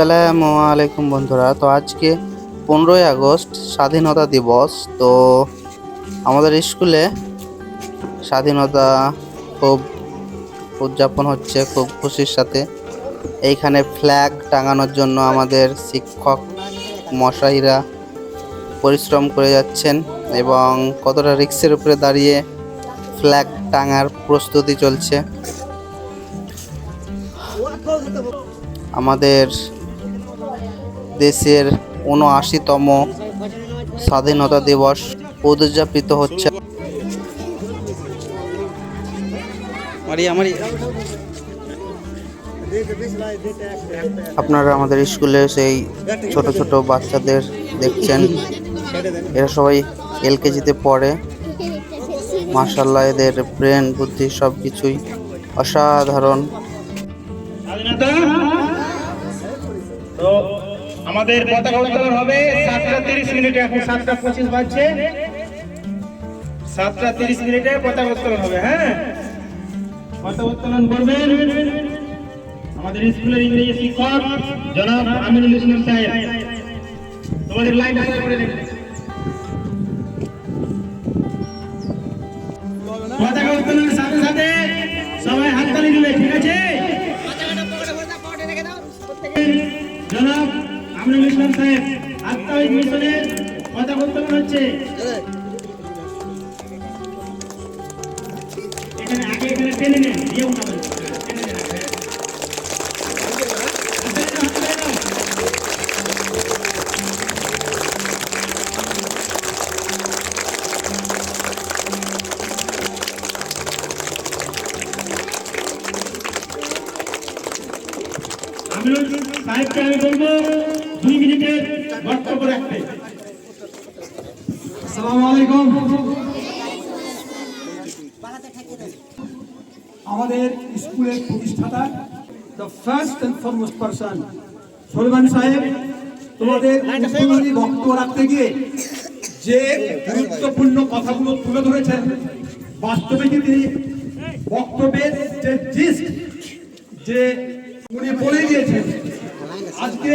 আসসালামু আলাইকুম বন্ধুরা। তো আজকে পনেরোই আগস্ট, স্বাধীনতা দিবস। তো আমাদের স্কুলে স্বাধীনতা খুব উদযাপন হচ্ছে, খুব খুশির সাথে। এইখানে ফ্ল্যাগ টাঙানোর জন্য আমাদের শিক্ষক মশাইরা পরিশ্রম করে যাচ্ছেন এবং কতটা রিক্সের উপরে দাঁড়িয়ে ফ্ল্যাগ টাঙার প্রস্তুতি চলছে। আমাদের দেশের উনআশিতম স্বাধীনতা দিবস উদযাপিত হচ্ছে। আপনারা আমাদের স্কুলে সেই ছোট ছোট বাচ্চাদের দেখছেন। এরা সবাই এলকেজিতে পড়ে। মার্শাল্লাহ এদের ব্রেন বুদ্ধি সব কিছুই অসাধারণ আমাদের পতাকা উত্তোলন হবে সাতটা তিরিশ মিনিটে, এখন সাতটা পঁচিশ বাজছে। সাতটা তিরিশ মিনিটে পতাকা উত্তোলন হবে হ্যাঁ? পতাকা উত্তোলন করবেন আমাদের স্কুলের ইংরেজি শিক্ষক জনাব আমিনুল ইসলাম সাহেব। তোমাদের লাইন করে নেবেন পতাকা উত্তোলনের সাথে সাথে সবাই হাততালি দিবে, ঠিক আছে? আমিনুল ইসলাম সাহেব, আত্মাহিক মিশনের কথা মনে হচ্ছে। এখানে আগে এখানে টেনে নেন, দিয়ে উঠাবেন সাহেবকে আমি বলব দুই মিনিটের বক্তব্য রাখতে। আলাইকুম। আমাদের স্কুলের প্রতিষ্ঠাতা the first and foremost person Salman সাহেব, তোমাদের উদ্বোধনী বক্তব্য রাখতে গিয়ে যে গুরুত্বপূর্ণ কথাগুলো তুলে ধরেছেন, বাস্তবে কি তিনি বক্তব্যের যে জিস্ট যে উনি বলে দিয়েছেন, আজকে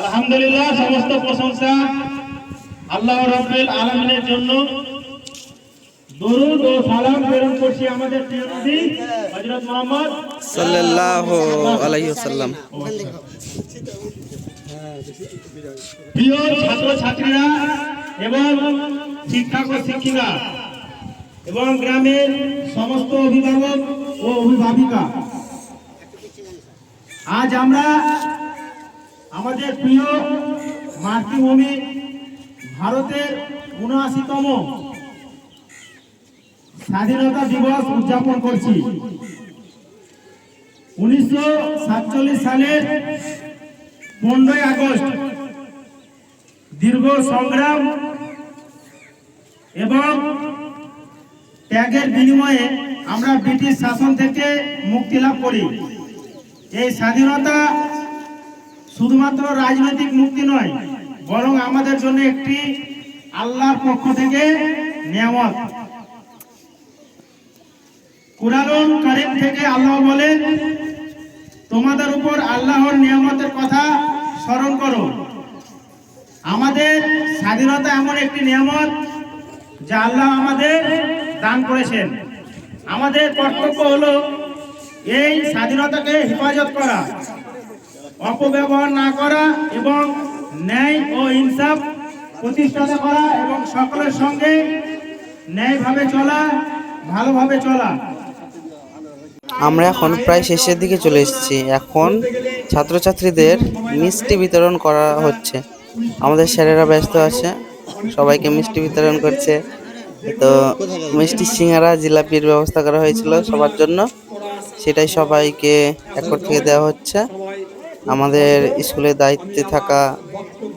আলহামদুলিল্লাহ সমস্ত প্রশংসা আল্লাহ রাব্বুল আলামিনের জন্য। দরুদ ও সালাম প্রেরণ করছি আমাদের প্রিয় নবী হযরত মুহাম্মদ সাল্লাল্লাহু আলাইহি ওয়াসাল্লাম। প্রিয় ছাত্র ছাত্রীরা এবং শিক্ষক ও শিক্ষিকা এবং গ্রামের সমস্ত অভিভাবক ও অভিভাবিকা আজ আমরা আমাদের প্রিয় মাতৃভূমি ভারতের উনআশিতম স্বাধীনতা দিবস উদযাপন করছি। উনিশশো সাতচল্লিশ সালের পনেরোই আগস্ট দীর্ঘ সংগ্রাম এবং ত্যাগের বিনিময়ে আমরা ব্রিটিশ শাসন থেকে মুক্তি লাভ করি। এই স্বাধীনতা শুধুমাত্র রাজনৈতিক মুক্তি নয়, বরং আমাদের জন্য একটি আল্লাহর পক্ষ থেকে নিয়ামত। কুরআনুল কারীম থেকে আল্লাহ বলেন, তোমাদের উপর আল্লাহর নিয়ামতের কথা স্মরণ করো। আমাদের স্বাধীনতা এমন একটি নিয়ামত যা আল্লাহ আমাদের দান করেছেন। আমাদের কর্তব্য হলো এই স্বাধীনতাকে হেফাজত করা। অপব্যবহার না করা এবং ন্যায় ও ইনসাফ প্রতিষ্ঠা করা এবং সকলের সঙ্গে ন্যায়ভাবে চলা, ভালোভাবে চলা। আমরা এখন প্রায় শেষের দিকে চলে এসেছি। এখন ছাত্রছাত্রীদের মিষ্টি বিতরণ করা হচ্ছে। আমাদের স্যারেরা ব্যস্ত আছে, সবাইকে মিষ্টি বিতরণ করছে। তো মিষ্টি সিঙ্গারা, জিলাপির ব্যবস্থা করা হয়েছিল সবার জন্য। সেটাই সবাইকে একর থেকে দেওয়া হচ্ছে। আমাদের স্কুলের দায়িত্বে থাকা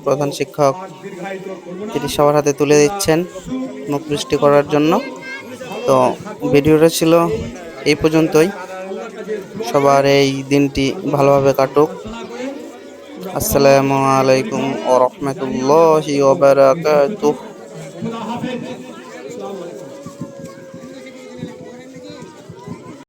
প্রধান শিক্ষক, তিনি সবার হাতে তুলে দিচ্ছেন মুখ বৃষ্টি করার জন্য। তো ভিডিওটা ছিল এই পর্যন্তই। সবার এই দিনটি ভালোভাবে কাটুক। আসসালামু আলাইকুম ও রহমতুল্লাহি